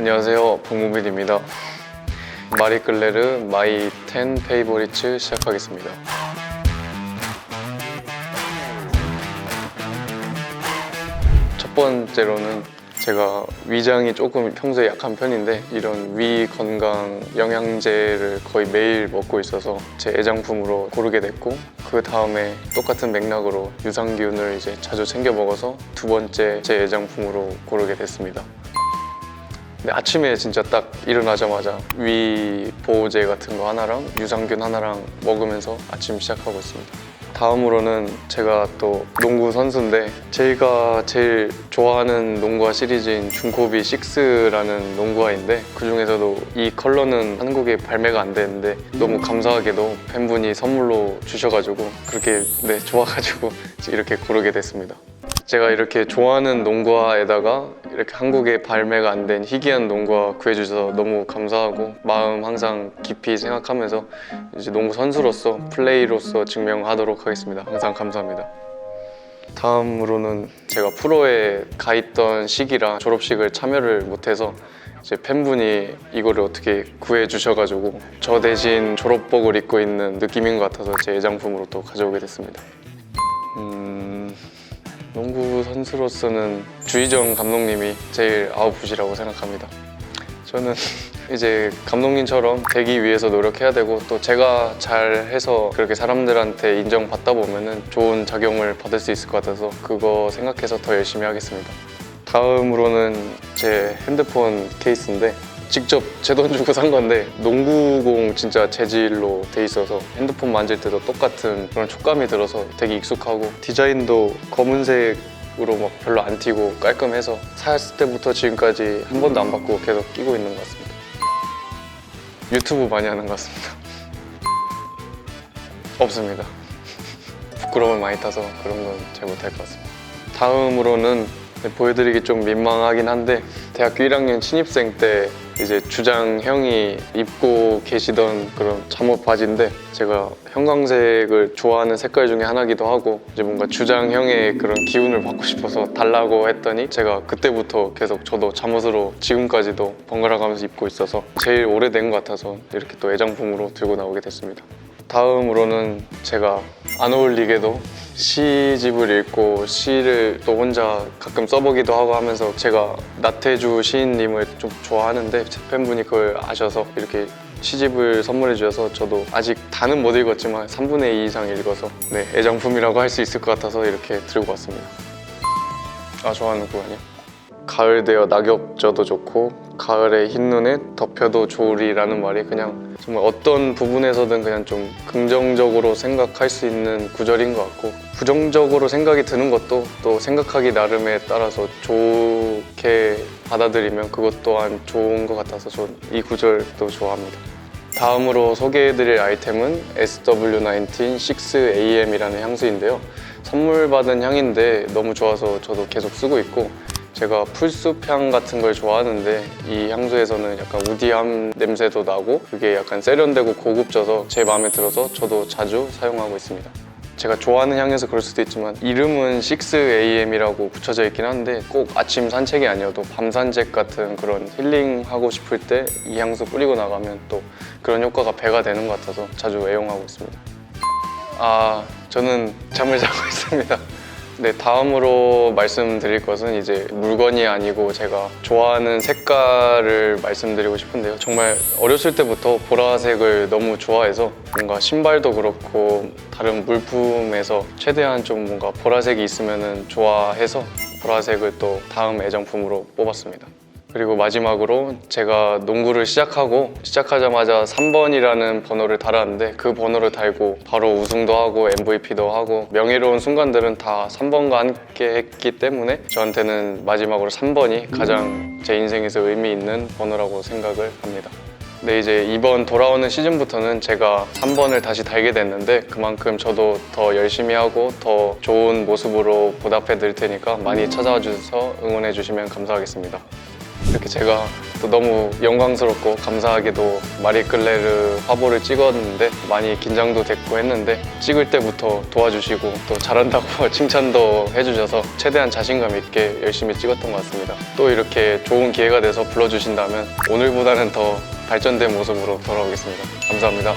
안녕하세요. 박무빈입니다. 마리끌레르 마이 10 페이보리츠 시작하겠습니다. 첫 번째로는 제가 위장이 조금 평소에 약한 편인데 이런 위 건강 영양제를 거의 매일 먹고 있어서 제 애장품으로 고르게 됐고 그 다음에 똑같은 맥락으로 유산균을 이제 자주 챙겨 먹어서 두 번째 제 애장품으로 고르게 됐습니다. 근데 아침에 진짜 딱 일어나자마자 위 보호제 같은 거 하나랑 유산균 하나랑 먹으면서 아침 시작하고 있습니다. 다음으로는 제가 또 농구 선수인데 제가 제일 좋아하는 농구화 시리즈인 중코비 6라는 농구화인데 그 중에서도 이 컬러는 한국에 발매가 안 되는데 너무 감사하게도 팬분이 선물로 주셔가지고 그렇게 네 좋아가지고 이렇게 고르게 됐습니다. 제가 이렇게 좋아하는 농구화에다가 이렇게 한국에 발매가 안 된 희귀한 농구화 구해주셔서 너무 감사하고 마음 항상 깊이 생각하면서 이제 농구 선수로서 플레이로서 증명하도록 하겠습니다. 항상 감사합니다. 다음으로는 제가 프로에 가 있던 시기라 졸업식을 참여를 못해서 이제 팬분이 이거를 어떻게 구해 주셔가지고 저 대신 졸업복을 입고 있는 느낌인 것 같아서 제 애장품으로 또 가져오게 됐습니다. 음, 농구 선수로서는 주희정 감독님이 제일 아웃풋이라고 생각합니다. 저는 이제 감독님처럼 되기 위해서 노력해야 되고 또 제가 잘해서 그렇게 사람들한테 인정받다 보면은 좋은 작용을 받을 수 있을 것 같아서 그거 생각해서 더 열심히 하겠습니다. 다음으로는 제 핸드폰 케이스인데 직접 제 돈 주고 산 건데 농구공 진짜 재질로 돼 있어서 핸드폰 만질 때도 똑같은 그런 촉감이 들어서 되게 익숙하고 디자인도 검은색 으로 막 별로 안 튀고 깔끔해서 샀을 때부터 지금까지 한 번도 안 바꾸고 계속 끼고 있는 것 같습니다. 유튜브 많이 하는 것 같습니다. 없습니다. 부끄러움을 많이 타서 그런 건 잘 못할 것 같습니다. 다음으로는 보여드리기 좀 민망하긴 한데 대학교 1학년 신입생 때 이제 주장 형이 입고 계시던 그런 잠옷 바지인데 제가 형광색을 좋아하는 색깔 중에 하나기도 하고 이제 뭔가 주장 형의 그런 기운을 받고 싶어서 달라고 했더니 제가 그때부터 계속 저도 잠옷으로 지금까지도 번갈아 가면서 입고 있어서 제일 오래된 것 같아서 이렇게 또 애장품으로 들고 나오게 됐습니다. 다음으로는 제가 안 어울리게도 시집을 읽고 시를 또 혼자 가끔 써보기도 하고 하면서 제가 나태주 시인님을 좀 좋아하는데 제 팬분이 그걸 아셔서 이렇게 시집을 선물해 주셔서 저도 아직 다는 못 읽었지만 3분의 2 이상 읽어서 네, 애장품이라고 할 수 있을 것 같아서 이렇게 들고 왔습니다. 아 좋아하는 구간이요? 가을 되어 낙엽 져도 좋고 가을의 흰눈에 덮여도 좋으리라는 말이 그냥 정말 어떤 부분에서든 그냥 좀 긍정적으로 생각할 수 있는 구절인 것 같고 부정적으로 생각이 드는 것도 또 생각하기 나름에 따라서 좋게 받아들이면 그것 또한 좋은 것 같아서 전이 구절도 좋아합니다. 다음으로 소개해드릴 아이템은 SW19 6AM이라는 향수인데요. 선물 받은 향인데 너무 좋아서 저도 계속 쓰고 있고 제가 풀숲향 같은 걸 좋아하는데 이 향수에서는 약간 우디함 냄새도 나고 그게 약간 세련되고 고급져서 제 마음에 들어서 저도 자주 사용하고 있습니다. 제가 좋아하는 향에서 그럴 수도 있지만 이름은 6AM이라고 붙여져 있긴 한데 꼭 아침 산책이 아니어도 밤 산책 같은 그런 힐링하고 싶을 때 이 향수 뿌리고 나가면 또 그런 효과가 배가 되는 것 같아서 자주 애용하고 있습니다. 아, 저는 잠을 자고 있습니다. 네, 다음으로 말씀드릴 것은 이제 물건이 아니고 제가 좋아하는 색깔을 말씀드리고 싶은데요. 정말 어렸을 때부터 보라색을 너무 좋아해서 뭔가 신발도 그렇고 다른 물품에서 최대한 좀 뭔가 보라색이 있으면 좋아해서 보라색을 또 다음 애정품으로 뽑았습니다. 그리고 마지막으로 제가 농구를 시작하고 시작하자마자 3번이라는 번호를 달았는데 그 번호를 달고 바로 우승도 하고 MVP도 하고 명예로운 순간들은 다 3번과 함께 했기 때문에 저한테는 마지막으로 3번이 가장 제 인생에서 의미 있는 번호라고 생각을 합니다. 네, 이제 이번 돌아오는 시즌부터는 제가 3번을 다시 달게 됐는데 그만큼 저도 더 열심히 하고 더 좋은 모습으로 보답해 드릴 테니까 많이 찾아와 주셔서 응원해 주시면 감사하겠습니다. 이렇게 제가 또 너무 영광스럽고 감사하게도 마리끌레르 화보를 찍었는데 많이 긴장도 됐고 했는데 찍을 때부터 도와주시고 또 잘한다고 칭찬도 해주셔서 최대한 자신감 있게 열심히 찍었던 것 같습니다. 또 이렇게 좋은 기회가 돼서 불러주신다면 오늘보다는 더 발전된 모습으로 돌아오겠습니다. 감사합니다.